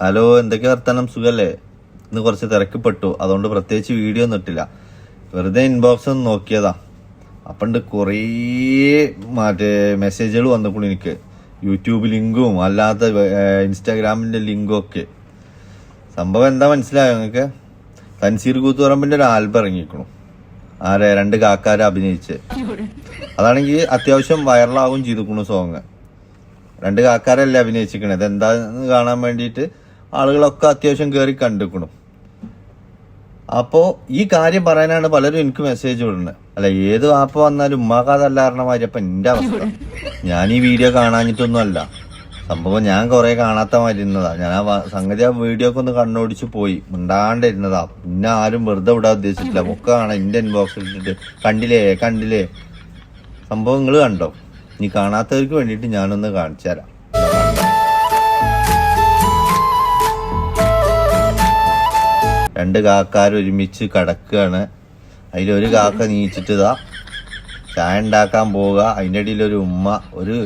Hello എന്തൊക്കെ വർത്താനം? സുഖല്ലേ? ഇന്ന് കുറച്ച് തിരക്കപ്പെട്ടു. അതുകൊണ്ട് പ്രത്യേകിച്ച് വീഡിയോ ഒന്നും ഇട്ടില്ല. വെറുതെ ഇൻബോക്സ് ഒന്ന് നോക്കിയതാ. അപ്പണ്ട് കുറേ മറ്റേ മെസ്സേജുകൾ വന്നപ്പോൾ എനിക്ക്. യൂട്യൂബ് ലിങ്കും അല്ലാത്ത ഇൻസ്റ്റാഗ്രാമിന്റെ ലിങ്കും ഒക്കെ. സംഭവം എന്താ മനസ്സിലായോ നിങ്ങൾക്ക്? തൻസീർ കൂത്തുപറമ്പിന്റെ ഒരു ആൽബം ഇറങ്ങിക്കണു. ആരെ? രണ്ട് കാക്കാരെ അഭിനയിച്ച്. അതാണെങ്കിൽ അത്യാവശ്യം വൈറലാകും ചെയ്തിരിക്കണു സോങ് രണ്ട് കാക്കാരല്ലേ അഭിനയിച്ചിരിക്കണത് എന്താന്ന് കാണാൻ വേണ്ടിയിട്ട് ആളുകളൊക്കെ അത്യാവശ്യം കയറി കണ്ടിരിക്കണം. അപ്പോ ഈ കാര്യം പറയാനാണ് പലരും എനിക്ക് മെസ്സേജ് വിടുന്നത് അല്ല ഏത് ആപ്പ് വന്നാലും ഉമ്മാക്കാതല്ലാരണ മാതിരി അപ്പൊ എന്റെ അവസ്ഥ. ഞാൻ ഈ വീഡിയോ കാണാഞ്ഞിട്ടൊന്നും അല്ല സംഭവം ഞാൻ കുറെ കാണാത്ത മാതിരി ഇരുന്നതാ ഞാൻ ആ സംഗതി ആ വീഡിയോ ഒക്കെ ഒന്ന് കണ്ണോടിച്ച് പോയി. മിണ്ടാണ്ടിരുന്നതാ പിന്നെ ആരും വെറുതെ വിടാൻ ഉദ്ദേശിച്ചില്ല ഒക്കെ കാണാം. എന്റെ ഇൻബോക്സിൽ ഇട്ടിട്ട്. കണ്ടില്ലേ? കണ്ടില്ലേ? സംഭവം നിങ്ങൾ കണ്ടോ? ഇനി കാണാത്തവർക്ക് വേണ്ടിയിട്ട് ഞാനൊന്ന് കാണിച്ചു തരാം. രണ്ട് കാക്കാർ ഒരുമിച്ച് കിടക്കുകയാണ് അതിലൊരു കാക്ക നീച്ചിട്ട് ഇതാ ചായ ഉണ്ടാക്കാൻ പോവുക. അതിന്റെ ഇടയിൽ ഒരു ഉമ്മ ഒരു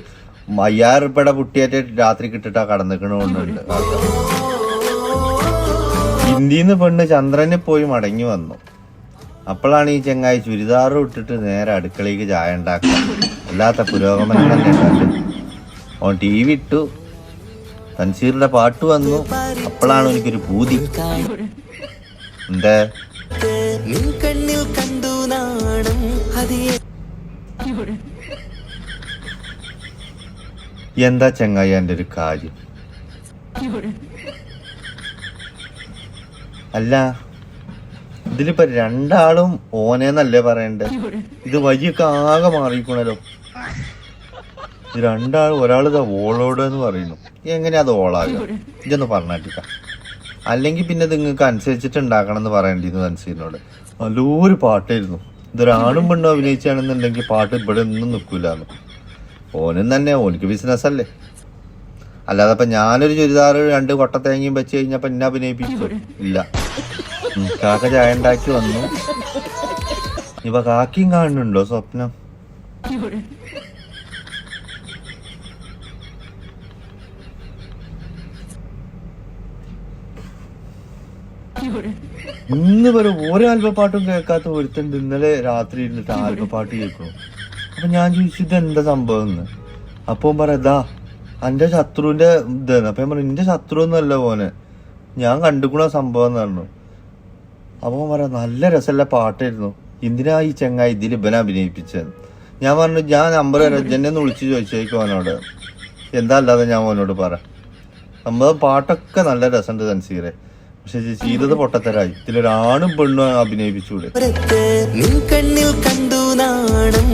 അയ്യായിരം ഉറുപ്പയുടെ പുട്ടിയായിട്ട് രാത്രി കിട്ടിട്ടാ കടന്നിക്കണോണ്ടുണ്ട് കാക്ക പെണ്ണ് ചന്ദ്രനെ പോയി മടങ്ങി വന്നു. അപ്പോഴാണ് ഈ ചെങ്ങായി ചുരിദാർ ഇട്ടിട്ട് നേരെ അടുക്കളയ്ക്ക് ചായ ഉണ്ടാക്കുക അല്ലാത്ത പുരോഗമനം തന്നെ ഓൻ ടി വി ഇട്ടു. തൻസീറിന്റെ പാട്ട് വന്നു. അപ്പോഴാണ് എനിക്കൊരു പൂതി. എന്തേ നിൻ കണ്ണിൽ കണ്ടു നാണം എന്താ ചങ്ങായി എന്റെ ഒരു കാര്യം? അല്ല ഇതിലിപ്പോ രണ്ടാളും ഓനേന്നല്ലേ പറയണ്ടേ? ഇത് വഴിയൊക്കെ ആകെ മാറിക്കണല്ലോ രണ്ടാളും ഒരാൾ ഇതാ ഓളോട് എന്ന് പറയുന്നു. എങ്ങനെയാ അത് ഓളാകുക? ഇതൊന്ന് പറഞ്ഞാട്ടിക്ക അല്ലെങ്കിൽ പിന്നെ നിങ്ങൾക്ക് അനുസരിച്ചിട്ട് ഉണ്ടാക്കണം എന്ന് പറയേണ്ടിയിരുന്നു തൻസീറിനോട്. നല്ലൊരു പാട്ടായിരുന്നു. ഇതൊരാണും പെണ്ണും അഭിനയിച്ചാണെന്നുണ്ടെങ്കിൽ പാട്ട് ഇവിടെ ഒന്നും നിൽക്കില്ലാന്ന് ഓനും തന്നെ ഓനിക്ക് ബിസിനസ് അല്ലേ? അല്ലാതെ ഇപ്പൊ ഞാനൊരു ചുരിദാർ രണ്ട് കൊട്ടത്തേങ്ങയും വെച്ച് കഴിഞ്ഞപ്പോൾ എന്നെ അഭിനയിപ്പിച്ചു? ഇല്ല. കാക്ക ചായ ഉണ്ടാക്കി വന്നു. ഇപ്പൊ കാക്കിയും കാണുന്നുണ്ടോ സ്വപ്നം? ഇന്ന് വരെ ഓരോ ആൽബപ്പാട്ടും കേൾക്കാത്ത ഒരുത്തുണ്ട് ഇന്നലെ രാത്രി ഇരുന്നിട്ട് ആൽബപ്പാട്ട് കേൾക്കും. അപ്പൊ ഞാൻ ചോദിച്ചു ഇത് എന്താ സംഭവം എന്ന് അപ്പൊ പറ ഇതാ എന്റെ ശത്രുവിന്റെ ഇതാണ് അപ്പൊ ഞാൻ പറഞ്ഞു എന്റെ ശത്രു ഒന്നല്ല പോനെ ഞാൻ കണ്ടുക്കണ സംഭവം എന്ന് പറഞ്ഞു. അപ്പൊ പറയാം പറ നല്ല രസമുള്ള പാട്ടായിരുന്നു. എന്തിനാ ഈ ചെങ്ങായി ഇതിൽ ഇവനെ അഭിനയിപ്പിച്ചത്? ഞാൻ പറഞ്ഞു ഞാൻ നമ്പർ രജനെന്ന് ഒന്ന് വിളിച്ചു ചോദിച്ചേക്കും അവനോട് എന്താ അല്ലാതെ ഞാൻ അവനോട് പറ സംഭവം പാട്ടൊക്കെ നല്ല രസമുണ്ട് തൻസീറെ പക്ഷെ ചെയ്തത് പൊട്ടത്തരായി. ഇതിലൊരാണും പെണ്ണും അഭിനയിപ്പിച്ചൂടെ കണ്ണിൽ കണ്ടു നാണം.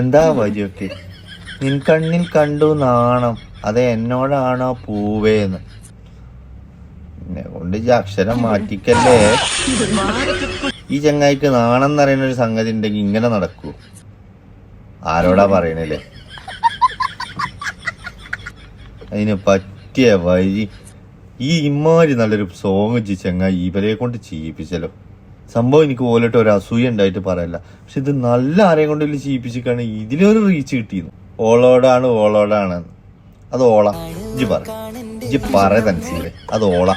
എന്താ വരിയൊക്കെ നിൻ കണ്ണിൽ കണ്ടു നാണം. അത് എന്നോടാണോ പൂവേന്ന്? എന്നെ കൊണ്ട് ഈ അക്ഷരം മാറ്റിക്കല്ലേ? ഈ ചങ്ങായിക്ക് നാണം എന്ന് പറയുന്ന ഒരു സംഗതി ഉണ്ടെങ്കിൽ ഇങ്ങനെ നടക്കൂ. ആരോടാ പറയണല്ലേ അതിന് പറ്റിയ വഴി ഈ ഇമ്മാതിരി നല്ലൊരു സോങ് ജി ചങ്ങായി ഇവരെ കൊണ്ട് ചെയ്യിപ്പിച്ചല്ലോ. സംഭവം എനിക്ക് ഓലിട്ട് ഒരു അസൂയ ഉണ്ടായിട്ട് പറയല്ല. പക്ഷെ ഇത് നല്ല ആരെയും കൊണ്ട് ഇതിൽ ചെയ്യിപ്പിച്ചിട്ടാണ് ഇതിലൊരു റീച്ച് കിട്ടിയിരുന്നു. ഓളോടാണ് ഓളോടാണ് അത് ഓള. ഇജ്ജ് പറ. ഇജ്ജ് പറ അത് ഓള.